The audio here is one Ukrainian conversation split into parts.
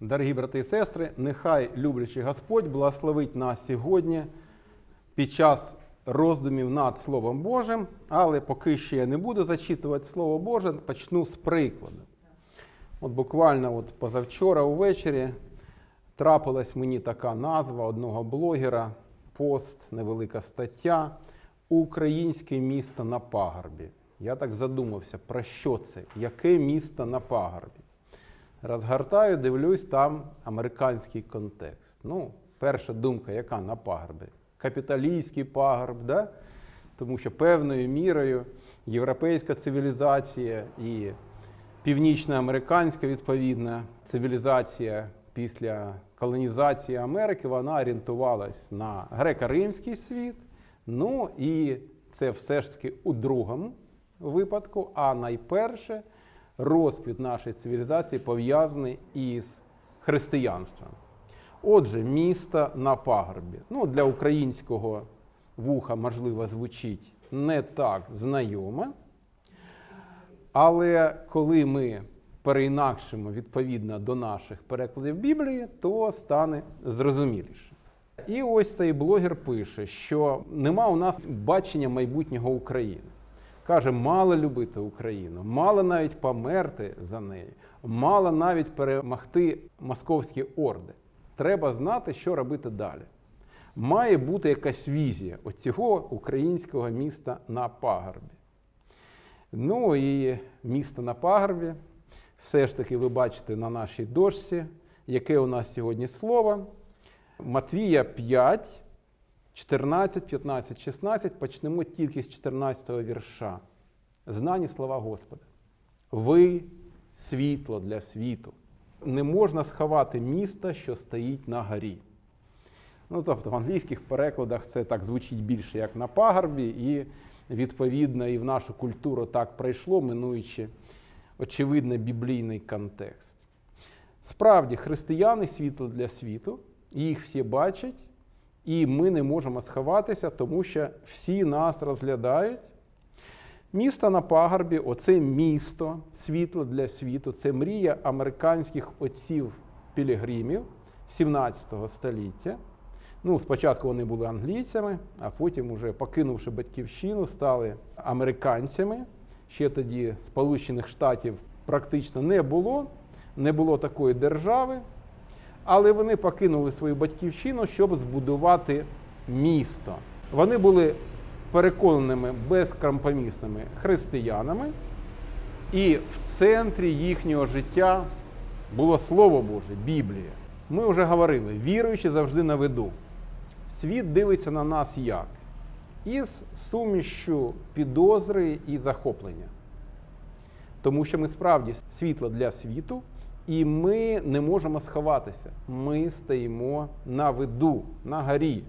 Дорогі брати і сестри, нехай люблячий Господь благословить нас сьогодні під час роздумів над Словом Божим, але поки ще я не буду зачитувати Слово Боже, почну з прикладу. От буквально от позавчора увечері трапилась мені така назва одного блогера, пост, невелика стаття Українське місто на пагорбі. Я так задумався, про що це? Яке місто на пагорбі? Розгортаю, дивлюсь, там американський контекст. Ну, перша думка, яка на пагорбі? Капіталійський пагорб, да? тому що певною мірою європейська цивілізація і північноамериканська відповідна цивілізація після колонізації Америки, вона орієнтувалась на греко-римський світ. Ну і це все ж таки у другому випадку, а найперше розквіт нашої цивілізації пов'язаний із християнством. Отже, місто на пагорбі. Ну, для українського вуха, можливо, звучить не так знайоме. Але коли ми переінакшимо відповідно до наших перекладів Біблії, то стане зрозуміліше. І ось цей блогер пише, що нема у нас бачення майбутнього України. Каже, мало любити Україну, мало навіть померти за неї, мало навіть перемогти московські орди. Треба знати, що робити далі. Має бути якась візія оцього українського міста на пагорбі. Ну і місто на пагорбі. Все ж таки ви бачите на нашій дошці, яке у нас сьогодні слово. Матвія 5, 14, 15, 16. Почнемо тільки з 14 вірша. Знані слова Господа. Ви світло для світу. Не можна сховати міста, що стоїть на горі. Ну, тобто в англійських перекладах це так звучить більше як на пагорбі, і відповідно і в нашу культуру так прийшло, минуючи очевидно біблійний контекст. Справді, християни світло для світу, їх всі бачать, і ми не можемо сховатися, тому що всі нас розглядають. Місто на пагорбі, оце місто, світло для світу, це мрія американських отців пілігримів 17 століття. Ну, спочатку вони були англійцями, а потім, уже покинувши батьківщину, стали американцями. Ще тоді Сполучених Штатів практично не було, не було такої держави. Але вони покинули свою батьківщину, щоб збудувати місто. Вони були переконаними безкомпромісними християнами, і в центрі їхнього життя було Слово Боже, Біблія. Ми вже говорили, віруючи завжди на виду. Світ дивиться на нас як? Із сумішю підозри і захоплення. Тому що ми справді світло для світу, і ми не можемо сховатися. Ми стоїмо на виду, на горі.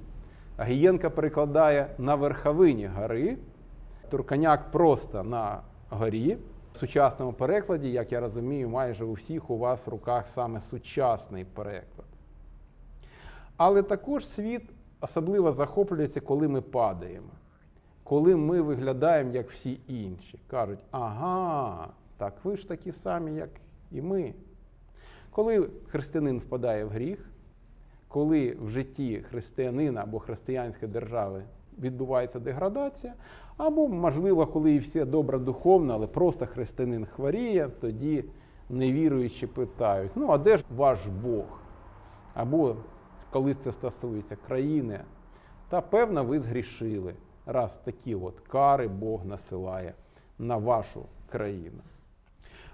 Гієнка перекладає на верховині гори, Турканяк просто на горі. В сучасному перекладі, як я розумію, майже у всіх у вас в руках саме сучасний переклад. Але також світ особливо захоплюється, коли ми падаємо, коли ми виглядаємо як всі інші. Кажуть, ага, так ви ж такі самі, як і ми. Коли християнин впадає в гріх, коли в житті християнина або християнської держави відбувається деградація, або, можливо, коли і все добре духовно, але просто християнин хворіє, тоді невіруючі питають: ну, а де ж ваш Бог? Або коли це стосується країни, та певно, ви згрішили, раз такі от кари Бог насилає на вашу країну.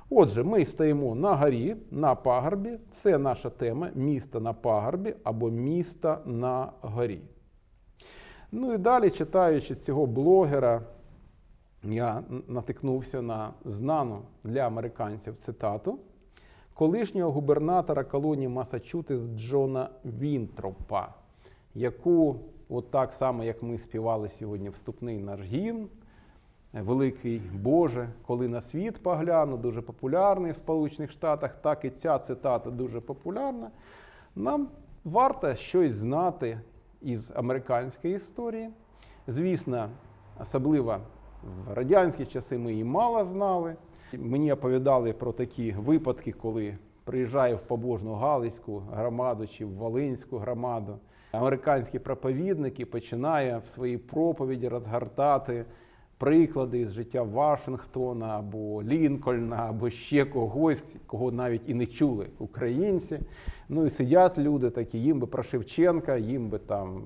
Отже, ми стоїмо на горі, на пагорбі. Це наша тема місто на пагорбі або місто на горі. Ну і далі, читаючи цього блогера, я натикнувся на знану для американців цитату колишнього губернатора колонії Масачусетс Джона Вінтропа, яку, от так само, як ми співали сьогодні вступний наш гімн, Великий Боже, коли на світ погляну, дуже популярний в Сполучених Штатах, так і ця цитата дуже популярна. Нам варто щось знати із американської історії. Звісно, особливо в радянські часи ми її мало знали. Мені оповідали про такі випадки, коли приїжджає в побожну Галицьку громаду чи в Волинську громаду. Американський проповідник і починає в своїй проповіді розгортати приклади з життя Вашингтона або Лінкольна, або ще когось, кого навіть і не чули українці. Ну і сидять люди такі, їм би про Шевченка, їм би там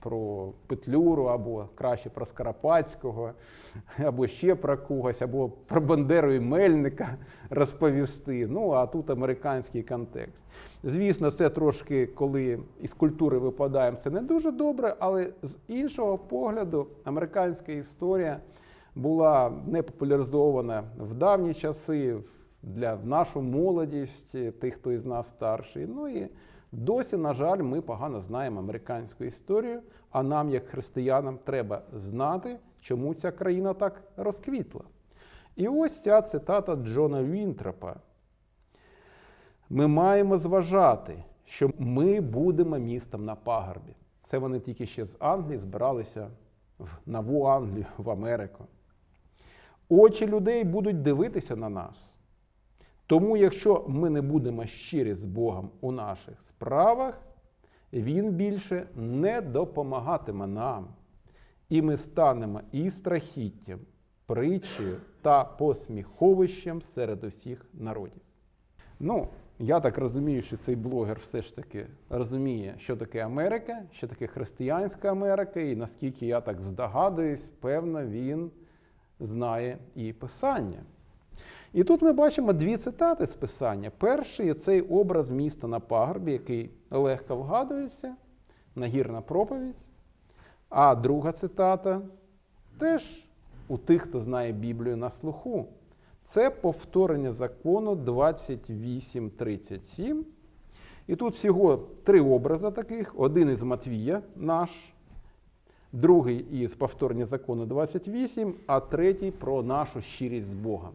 про Петлюру, або краще про Скоропадського, або ще про когось, або про Бандеру і Мельника розповісти. Ну а тут американський контекст. Звісно, це трошки, коли із культури випадаємо, це не дуже добре, але з іншого погляду, американська історія була не популяризована в давні часи для нашу молодість, тих, хто із нас старший. Ну і досі, на жаль, ми погано знаємо американську історію. А нам, як християнам, треба знати, чому ця країна так розквітла. І ось ця цитата Джона Вінтропа. Ми маємо зважати, що ми будемо містом на пагорбі. Це вони тільки ще з Англії збиралися в нову Англію, в Америку. Очі людей будуть дивитися на нас. Тому, якщо ми не будемо щирі з Богом у наших справах, Він більше не допомагатиме нам. І ми станемо і страхіттям, притчею та посміховищем серед усіх народів. Ну, я так розумію, що цей блогер все ж таки розуміє, що таке Америка, що таке християнська Америка, і наскільки я так здогадуюсь, певно, він знає і писання. І тут ми бачимо дві цитати з писання. Перший цей образ міста на пагорбі, який легко вгадується, нагірна проповідь. А друга цитата теж у тих, хто знає Біблію на слуху. Це повторення закону 28.37. І тут всього три образи таких: один із Матвія, наш, другий із повторення закону 28, а третій про нашу щирість з Богом.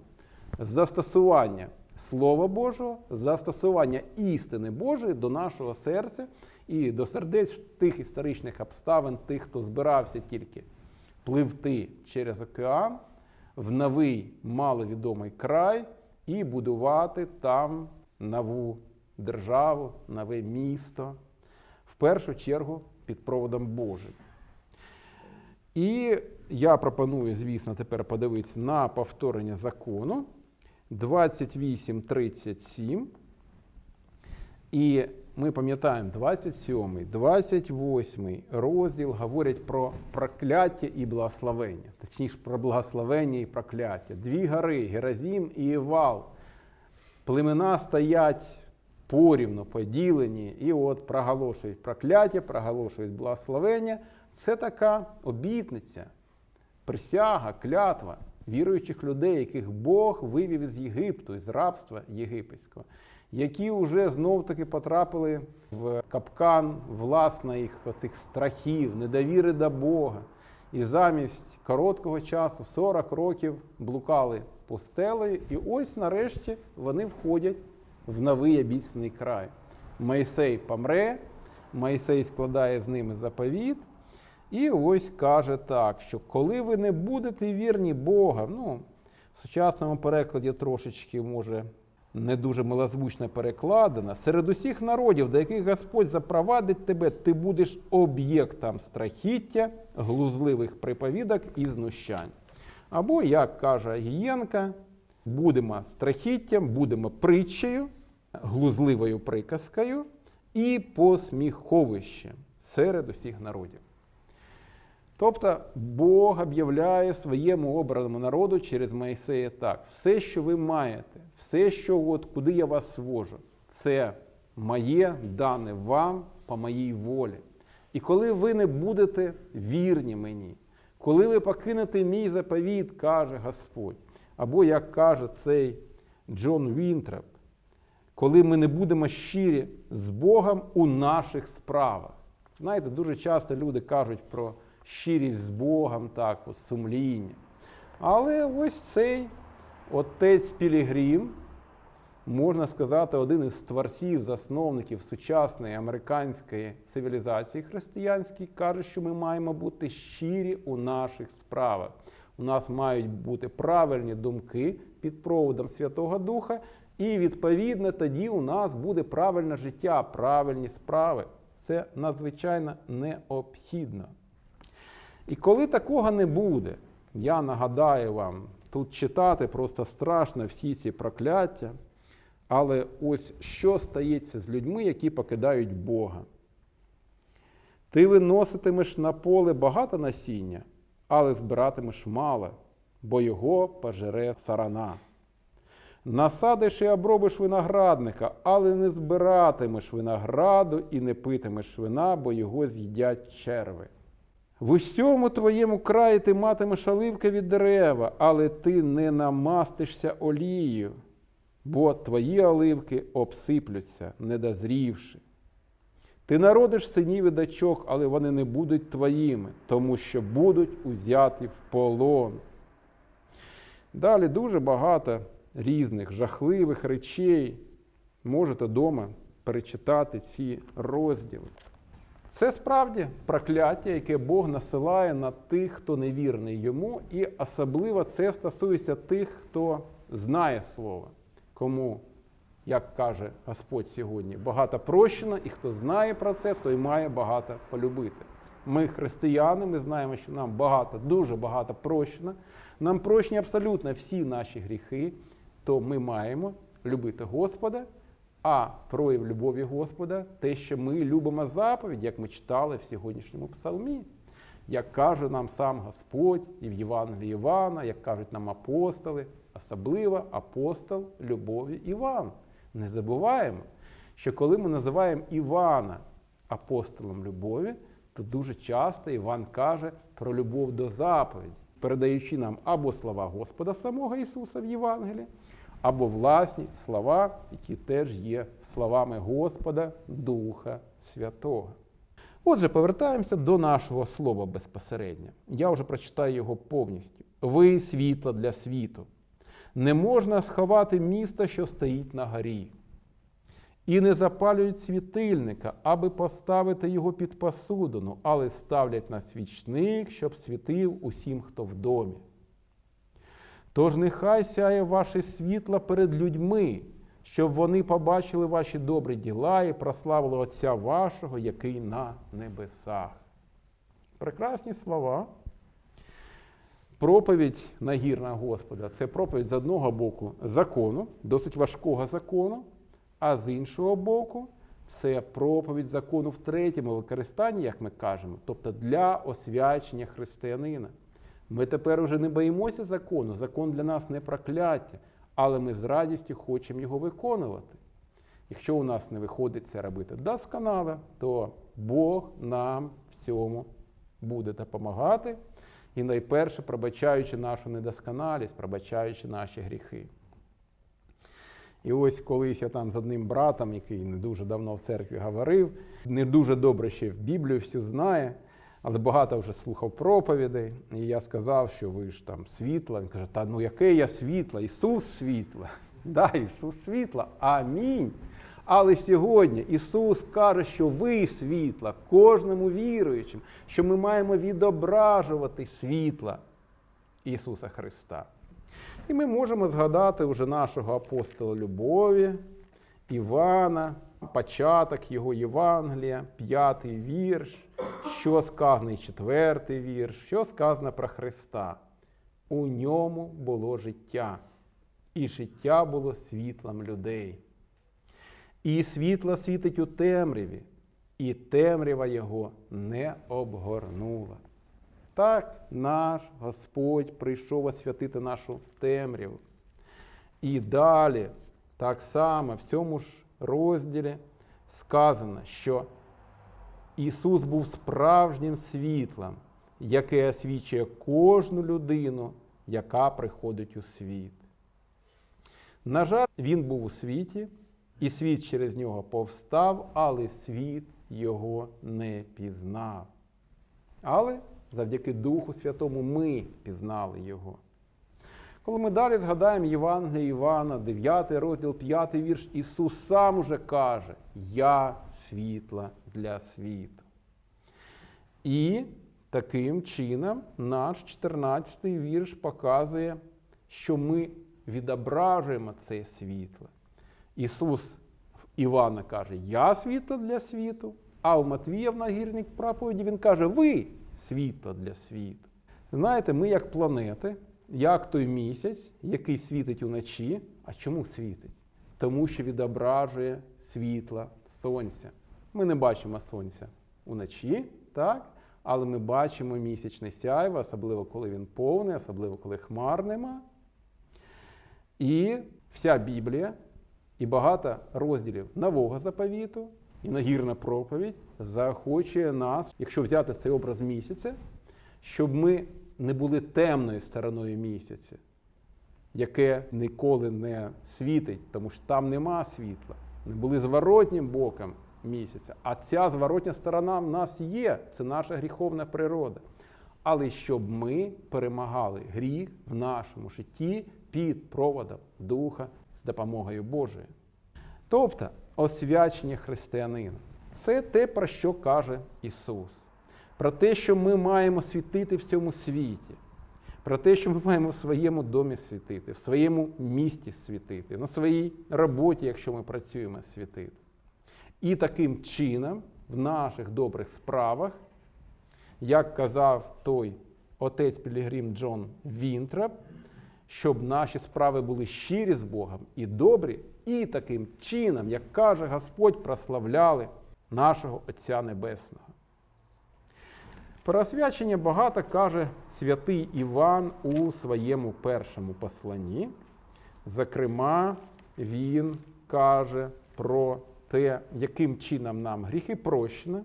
Застосування Слова Божого, застосування істини Божої до нашого серця і до сердець тих історичних обставин, тих, хто збирався тільки пливти через океан в новий маловідомий край і будувати там нову державу, нове місто, в першу чергу під проводом Божим. І я пропоную, звісно, тепер подивитися на повторення закону 28.37. І ми пам'ятаємо 27, 28 розділ говорять про прокляття і благословення, точніше про благословення і прокляття. Дві гори Геразім і Івал. Племена стоять порівно поділені, і от проголошують прокляття, проголошують благословення. Це така обітниця, присяга, клятва віруючих людей, яких Бог вивів із Єгипту, з рабства єгипетського які вже знов-таки потрапили в капкан власних оцих страхів, недовіри до Бога. І замість короткого часу, 40 років, блукали пустелею, і ось нарешті вони входять в новий обіцяний край. Майсей помре, Майсей складає з ними заповіт. І ось каже так, що коли ви не будете вірні Бога, ну, в сучасному перекладі трошечки може не дуже милозвучно перекладена, серед усіх народів, до яких Господь запровадить тебе, ти будеш об'єктом страхіття, глузливих приповідок і знущань. Або, як каже Гієнка, будемо страхіттям, будемо притчею, глузливою приказкою і посміховищем серед усіх народів. Тобто Бог об'являє своєму обраному народу через Моїсея так: все, що ви маєте, все, що от, куди я вас свожу, це моє дане вам по моїй волі. І коли ви не будете вірні мені, коли ви покинете мій заповіт, каже Господь, або як каже цей Джон Вінтроп, коли ми не будемо щирі з Богом у наших справах. Знаєте, дуже часто люди кажуть про щирість з Богом, так, от, сумління. Але ось цей отець Пілігрім, можна сказати, один із творців, засновників сучасної американської цивілізації християнській, каже, що ми маємо бути щирі у наших справах. У нас мають бути правильні думки під проводом Святого Духа, І відповідно тоді у нас буде правильне життя, правильні справи. Це надзвичайно необхідно. І коли такого не буде, я нагадаю вам, тут читати просто страшно всі ці прокляття. Але ось що стається з людьми, які покидають Бога. Ти виноситимеш на поле багато насіння, але збиратимеш мало, бо його пожере сарана. Насадиш і обробиш виноградника, але не збиратимеш винограду і не питимеш вина, бо його з'їдять черви. В усьому твоєму краї ти матимеш оливки від дерева, але ти не намастишся олією, бо твої оливки обсиплються, недозрівши. Ти народиш синів і дочок, але вони не будуть твоїми, тому що будуть узяті в полон. Далі дуже багато різних жахливих речей. Можете вдома перечитати ці розділи. Це справді прокляття, яке Бог насилає на тих, хто невірний йому, і особливо це стосується тих, хто знає Слово, кому, як каже Господь сьогодні, багато прощено, і хто знає про це, той має багато полюбити. Ми, християни, ми знаємо, що нам багато, дуже багато прощено. Нам прощені абсолютно всі наші гріхи, то ми маємо любити Господа. А прояв любові Господа те, що ми любимо заповідь, як ми читали в сьогоднішньому псалмі, як каже нам сам Господь і в Євангелії Івана, як кажуть нам апостоли, особливо апостол любові Іван. Не забуваємо, що коли ми називаємо Івана апостолом любові, то дуже часто Іван каже про любов до заповіді, передаючи нам або слова Господа самого Ісуса в Євангелії, або власні слова, які теж є словами Господа Духа Святого. Отже, повертаємося до нашого слова безпосередньо. Я вже прочитаю його повністю. Ви світло для світу. Не можна сховати місто, що стоїть на горі. І не запалюють світильника, аби поставити його під посудину, але ставлять на свічник, щоб світив усім, хто в домі. Тож нехай сяє ваше світло перед людьми, щоб вони побачили ваші добрі діла і прославили Отця вашого, який на небесах. Прекрасні слова. Проповідь нагірна Господа це проповідь з одного боку закону, досить важкого закону, а з іншого боку, це проповідь закону в третьому використанні, як ми кажемо, тобто для освячення християнина. Ми тепер уже не боїмося закону, закон для нас не прокляття, але ми з радістю хочемо його виконувати. Якщо у нас не виходить це робити досконало, то Бог нам в цьому буде допомагати. І найперше, пробачаючи нашу недосконалість, пробачаючи наші гріхи. І ось колись я там з одним братом, який не дуже давно в церкві говорив, не дуже добре ще в Біблію всю знає, але багато вже слухав проповідей. І я сказав, що ви ж там світла. Він каже, та ну яке я світло? Ісус світло. Да, Ісус світло. Амінь. Але сьогодні Ісус каже, що ви світла, кожному віруючим, що ми маємо відображувати світла Ісуса Христа. І ми можемо згадати уже нашого апостола любові, Івана, початок його Євангелія, п'ятий вірш, що сказано і четвертий вірш, що сказано про Христа. У ньому було життя, і життя було світлом людей. І світло світить у темряві, і темрява його не обгорнула. Так наш Господь прийшов освятити нашу темряву. І далі, так само в цьому ж розділі сказано, що Ісус був справжнім світлом, яке освічує кожну людину, яка приходить у світ. На жаль, Він був у світі, і світ через нього повстав, але світ його не пізнав. Але завдяки Духу Святому ми пізнали Його. Коли ми далі згадаємо Євангелія Івана, 9 розділ, 5 вірш, Ісус сам уже каже: Я світла для світу. І таким чином наш 14-й вірш показує, що ми відображуємо це світло. Ісус Івана каже, я світло для світу, а у Матвія в нагірній проповіді він каже, ви світло для світу. Знаєте, ми як планети, як той місяць, який світить уночі. А чому світить? Тому що відображує світла сонця. Ми не бачимо сонця уночі, так? але ми бачимо місячне сяйво, особливо коли він повний, особливо коли хмар нема. І вся Біблія, і багато розділів нового заповіту, і нагірна проповідь заохочує нас, якщо взяти цей образ місяця, щоб ми не були темною стороною місяця, яке ніколи не світить, тому що там нема світла, не були зворотнім боком місяця. А ця зворотня сторона в нас є, це наша гріховна природа. Але щоб ми перемагали гріх в нашому житті під проводом Духа з допомогою Божою. Тобто освячення християнина це те, про що каже Ісус. Про те, що ми маємо світити в цьому світі, про те, що ми маємо в своєму домі світити, в своєму місті світити, на своїй роботі, якщо ми працюємо, світити. І таким чином в наших добрих справах, як казав той отець Пілігрім Джон Вінтрап, щоб наші справи були щирі з Богом і добрі, і таким чином, як каже Господь, прославляли нашого Отця Небесного. Про освячення багато каже святий Іван у своєму першому посланні. Зокрема, він каже про те, яким чином нам гріхи прощено.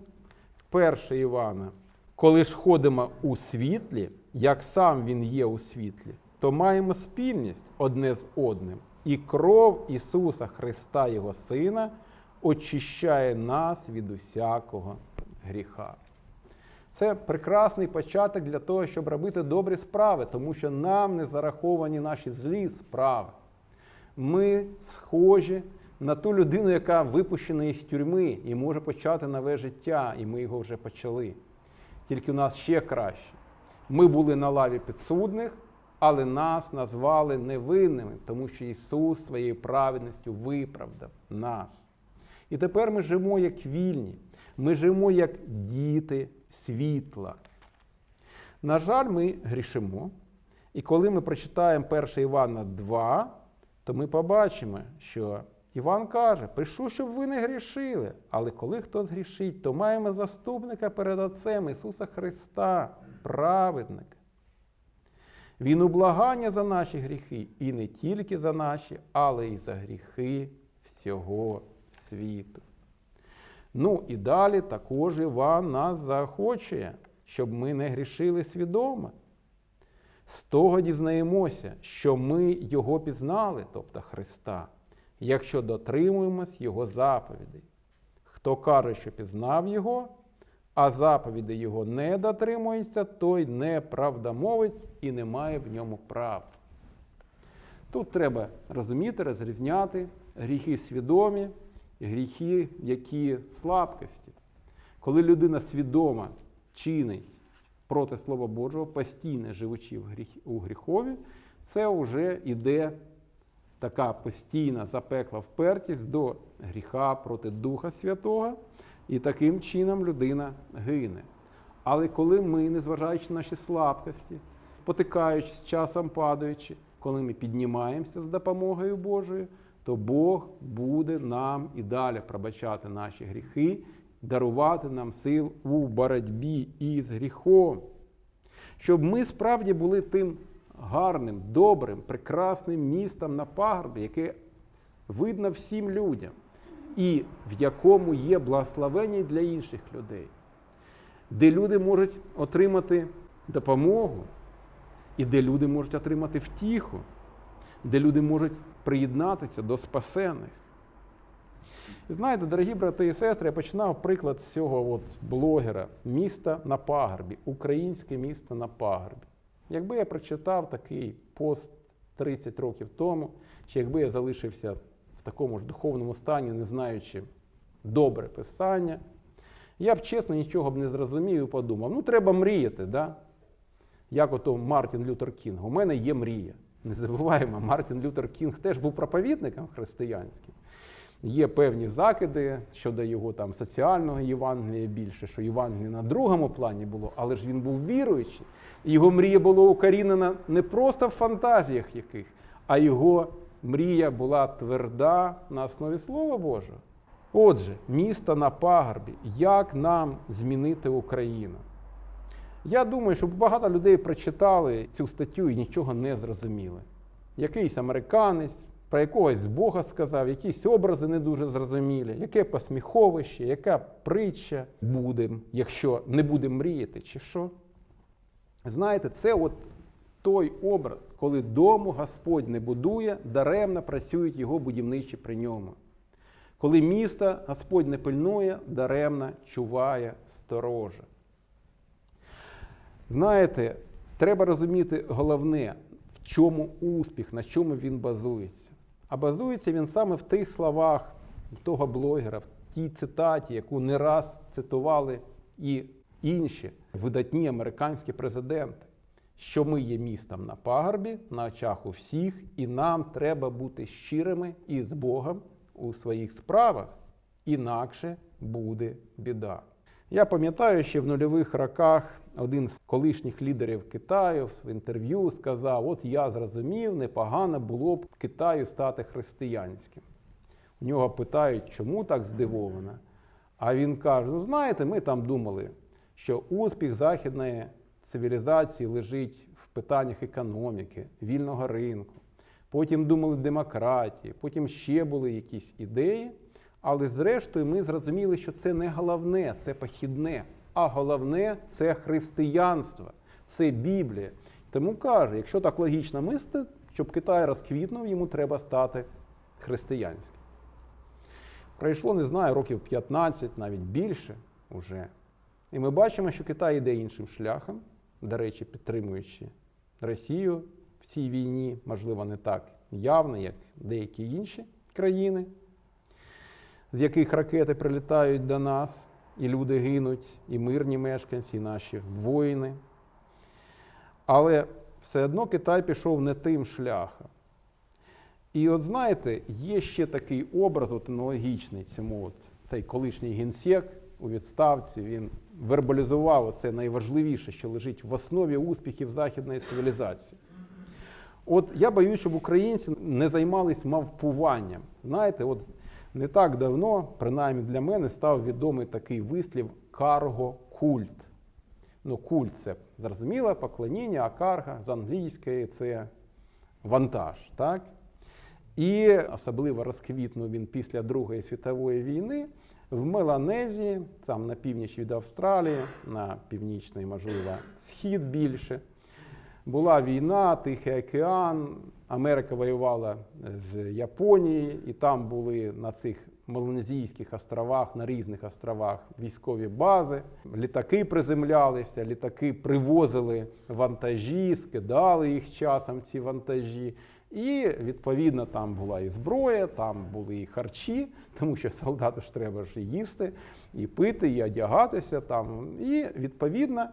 Перше Івана, коли ж ходимо у світлі, як сам він є у світлі, то маємо спільність одне з одним. І кров Ісуса Христа, Його Сина, очищає нас від усякого гріха. Це прекрасний початок для того, щоб робити добрі справи, тому що нам не зараховані наші злі справи. Ми схожі на ту людину, яка випущена із тюрми і може почати нове життя, і ми його вже почали. Тільки у нас ще краще. Ми були на лаві підсудних, але нас назвали невинними, тому що Ісус своєю праведністю виправдав нас. І тепер ми живемо як вільні, ми живемо як діти світла. На жаль, ми грішимо. І коли ми прочитаємо 1 Івана 2, то ми побачимо, що Іван каже: пишу, щоб ви не грішили. Але коли хтось грішить, то маємо заступника перед Отцем Ісуса Христа, праведника. Він ублагання за наші гріхи, і не тільки за наші, але й за гріхи всього світу. Ну і далі також Іван нас заохочує, щоб ми не грішили свідомо. З того дізнаємося, що ми Його пізнали, тобто Христа, якщо дотримуємось Його заповідей. Хто каже, що пізнав Його, а заповіді Його не дотримується, той неправдомовець і не має в ньому права. Тут треба розуміти, розрізняти гріхи свідомі гріхи, які слабкості. Коли людина свідомо чинить проти Слова Божого, постійно живучи у гріхові, це вже йде така постійна запекла впертість до гріха проти Духа Святого, і таким чином людина гине. Але коли ми, незважаючи на наші слабкості, потикаючись, часом падаючи, коли ми піднімаємося з допомогою Божою, то Бог буде нам і далі пробачати наші гріхи, дарувати нам сил у боротьбі із гріхом. Щоб ми справді були тим гарним, добрим, прекрасним містом на пагорбі, яке видно всім людям, і в якому є благословення для інших людей, де люди можуть отримати допомогу, і де люди можуть отримати втіху, де люди можуть приєднатися до спасених. І знаєте, дорогі брати і сестри, я починав приклад з цього от блогера міста на пагорбі, українське місто на пагорбі. Якби я прочитав такий пост 30 років тому, чи якби я залишився в такому ж духовному стані, не знаючи добре писання, я б чесно нічого б не зрозумів і подумав: ну треба мріяти, да? як ото Мартін Лютер Кінг, у мене є мрія. Не забуваємо, Мартін Лютер Кінг теж був проповідником християнським. Є певні закиди щодо його там соціального Євангелія більше, що Євангеліє на другому плані було, але ж він був віруючий. Його мрія була укорінена не просто в фантазіях яких, а його мрія була тверда на основі Слова Божого. Отже, місто на пагорбі, як нам змінити Україну? Я думаю, що багато людей прочитали цю статтю і нічого не зрозуміли. Якийсь американець про якогось Бога сказав, якісь образи не дуже зрозумілі, яке посміховище, яка притча буде, якщо не будемо мріяти, чи що. Знаєте, це от той образ, коли дому Господь не будує, даремно працюють його будівничі при ньому. Коли місто Господь не пильнує, даремно чуває сторожа. Знаєте, треба розуміти головне, в чому успіх, на чому він базується. А базується він саме в тих словах того блогера, в тій цитаті, яку не раз цитували і інші видатні американські президенти, що ми є містом на пагорбі, на очах у всіх, і нам треба бути щирими і з Богом у своїх справах, інакше буде біда. Я пам'ятаю, що в нульових роках один з колишніх лідерів Китаю в інтерв'ю сказав: От я зрозумів, непогано було б Китаю стати християнським. У нього питають, чому так здивовано. А він каже: ну знаєте, ми там думали, що успіх західної цивілізації лежить в питаннях економіки, вільного ринку. Потім думали демократії, потім ще були якісь ідеї. Але зрештою ми зрозуміли, що це не головне, це похідне, а головне це християнство, це Біблія. Тому каже, якщо так логічно мислити, щоб Китай розквітнув, йому треба стати християнським. Пройшло, не знаю, років 15, навіть більше уже. І ми бачимо, що Китай йде іншим шляхом, до речі, підтримуючи Росію в цій війні, можливо, не так явно, як деякі інші країни з яких ракети прилітають до нас, і люди гинуть, і мирні мешканці, і наші воїни. Але все одно Китай пішов не тим шляхом. І от знаєте, є ще такий образ от аналогічний цьому, от, цей колишній генсек у відставці, він вербалізував це найважливіше, що лежить в основі успіхів західної цивілізації. От я боюсь, щоб українці не займалися мавпуванням. Знаєте, от не так давно, принаймні для мене, став відомий такий вислів карго-культ. Ну, культ це зрозуміло, поклоніння, а карга з англійської це вантаж. так? І особливо розквітнув він після Другої світової війни в Меланезії, там на північ від Австралії, на північний, можливо, схід більше. Була війна, Тихий океан, Америка воювала з Японією, і там були на цих Меланезійських островах, на різних островах військові бази. Літаки приземлялися, літаки привозили вантажі, скидали їх часом ці вантажі. І відповідно там була і зброя, там були і харчі, тому що солдату ж треба ж і їсти, і пити, і одягатися там. І відповідно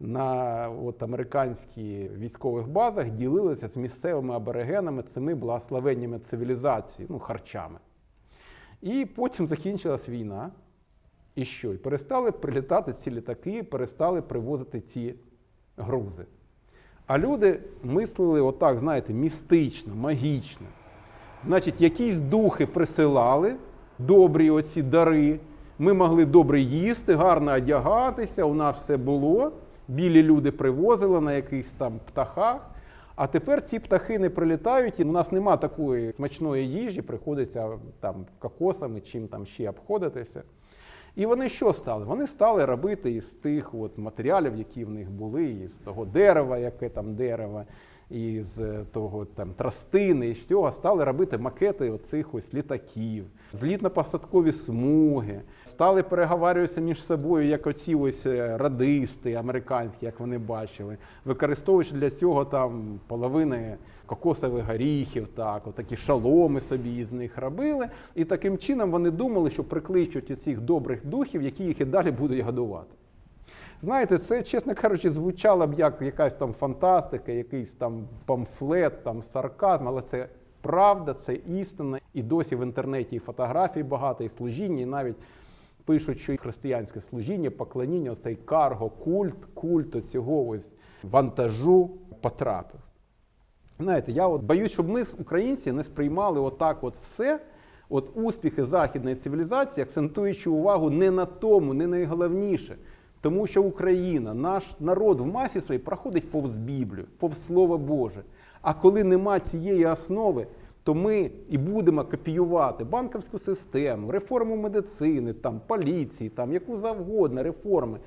на от, американських військових базах ділилися з місцевими аборигенами цими благословеннями цивілізації, ну, харчами. І потім закінчилась війна. І що? І перестали прилітати ці літаки, перестали привозити ці грузи. А люди мислили отак, знаєте, містично, магічно. Значить, якісь духи присилали, добрі оці дари. Ми могли добре їсти, гарно одягатися, у нас все було. Білі люди привозили на якихось там птахах. А тепер ці птахи не прилітають, і у нас нема такої смачної їжі, приходиться там кокосами, чим там ще обходитися. І вони що стали? Вони стали робити із тих от матеріалів, які в них були, із того дерева, яке там дерево, із того там тростини, і всього, стали робити макети оцих ось літаків, злітно-посадкові смуги, стали переговарюватися між собою, як оці ось е, радисти американські, як вони бачили, використовуючи для цього там половини кокосових горіхів, так, отакі шаломи собі із них робили. І таким чином вони думали, що прикличуть цих добрих духів, які їх і далі будуть годувати. Знаєте, це, чесно кажучи, звучало б як якась там фантастика, якийсь там памфлет, там сарказм, але це правда, це істина. І досі в інтернеті і фотографій багато, і служіння, і навіть пишуть, що християнське служіння, поклоніння, оцей карго, культ, культ цього ось вантажу потрапив. Знаєте, я от боюсь, щоб ми, українці, не сприймали отак от все, от успіхи західної цивілізації, акцентуючи увагу не на тому, не найголовніше. Тому що Україна, наш народ в масі своїй проходить повз Біблію, повз Слово Боже. А коли нема цієї основи, то ми і будемо копіювати банківську систему, реформу медицини, там, поліції, там, яку завгодно реформи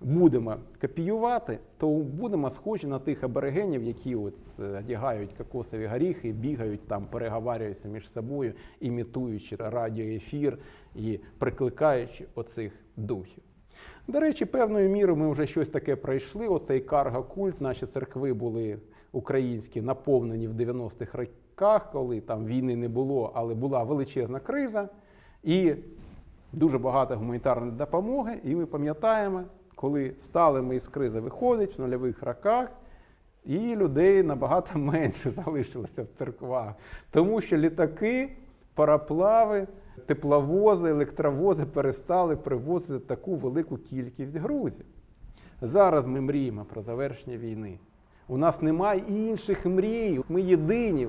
будемо копіювати, то будемо схожі на тих аборигенів, які от е, одягають кокосові горіхи, бігають там, переговарюються між собою, імітуючи радіоефір і прикликаючи оцих духів. До речі, певною мірою ми вже щось таке пройшли. Оцей карга-культ, наші церкви були українські наповнені в 90-х роках, коли там війни не було, але була величезна криза і дуже багато гуманітарної допомоги. І ми пам'ятаємо, коли стали ми із кризи виходить в нульових роках, і людей набагато менше залишилося в церквах, тому що літаки, параплави, тепловози, електровози перестали привозити таку велику кількість грузів. Зараз ми мріємо про завершення війни. У нас немає інших мрій, ми єдині.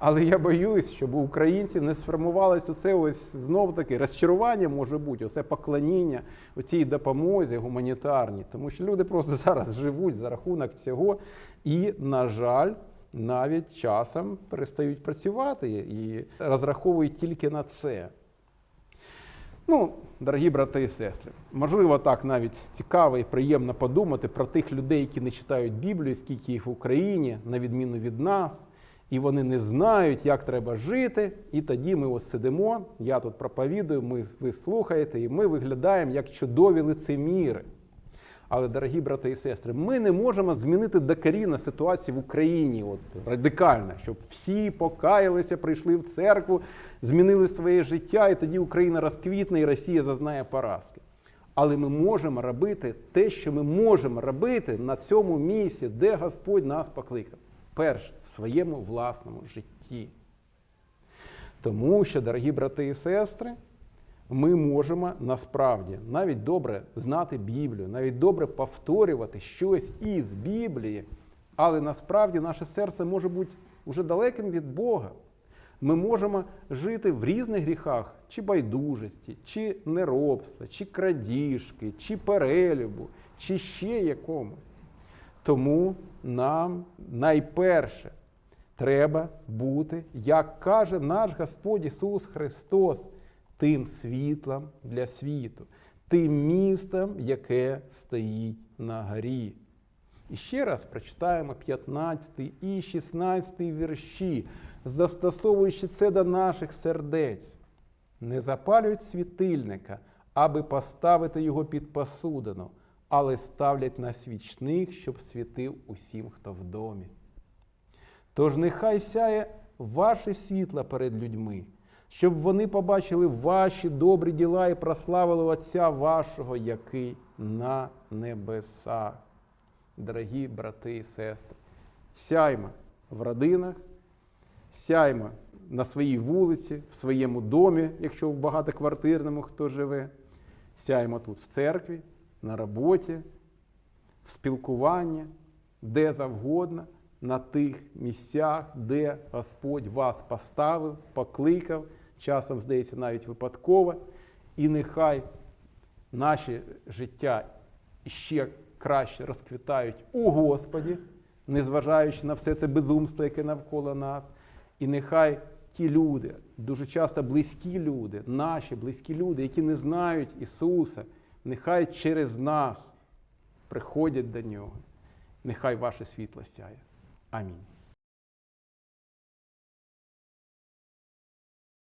Але я боюсь, щоб у українців не сформувалося оце ось знов таки розчарування може бути, оце поклоніння у цій допомозі гуманітарній. Тому що люди просто зараз живуть за рахунок цього і, на жаль, навіть часом перестають працювати і розраховують тільки на це. Ну, дорогі брати і сестри, можливо, так навіть цікаво і приємно подумати про тих людей, які не читають Біблію, скільки їх в Україні, на відміну від нас, і вони не знають, як треба жити. І тоді ми ось сидимо, я тут проповідую, ми, ви слухаєте, і ми виглядаємо як чудові лицеміри. Але, дорогі брати і сестри, ми не можемо змінити докорінно ситуацію в Україні от, радикально, щоб всі покаялися, прийшли в церкву, змінили своє життя, і тоді Україна розквітне і Росія зазнає поразки. Але ми можемо робити те, що ми можемо робити на цьому місці, де Господь нас покликав. Перше, своєму власному житті. Тому що, дорогі брати і сестри, ми можемо насправді навіть добре знати Біблію, навіть добре повторювати щось із Біблії, але насправді наше серце може бути уже далеким від Бога. Ми можемо жити в різних гріхах, чи байдужості, чи неробства, чи крадіжки, чи перелюбу, чи ще якомусь. Тому нам найперше треба бути, як каже наш Господь Ісус Христос, тим світлом для світу, тим містом, яке стоїть на горі. І ще раз прочитаємо 15 і 16 вірші, застосовуючи це до наших сердець. Не запалюють світильника, аби поставити його під посудину, але ставлять на свічник, щоб світив усім, хто в домі. Тож нехай сяє ваше світло перед людьми, щоб вони побачили ваші добрі діла і прославили Отця вашого, який на небесах. Дорогі брати і сестри, сяймо в родинах, сяймо на своїй вулиці, в своєму домі, якщо в багатоквартирному хто живе, сяймо тут в церкві, на роботі, в спілкуванні, де завгодно, на тих місцях, де Господь вас поставив, покликав, часом, здається, навіть випадково, і нехай наші життя ще краще розквітають у Господі, незважаючи на все це безумство, яке навколо нас. І нехай ті люди, дуже часто близькі люди, наші близькі люди, які не знають Ісуса, нехай через нас приходять до Нього. Нехай ваше світло сяє. Амінь.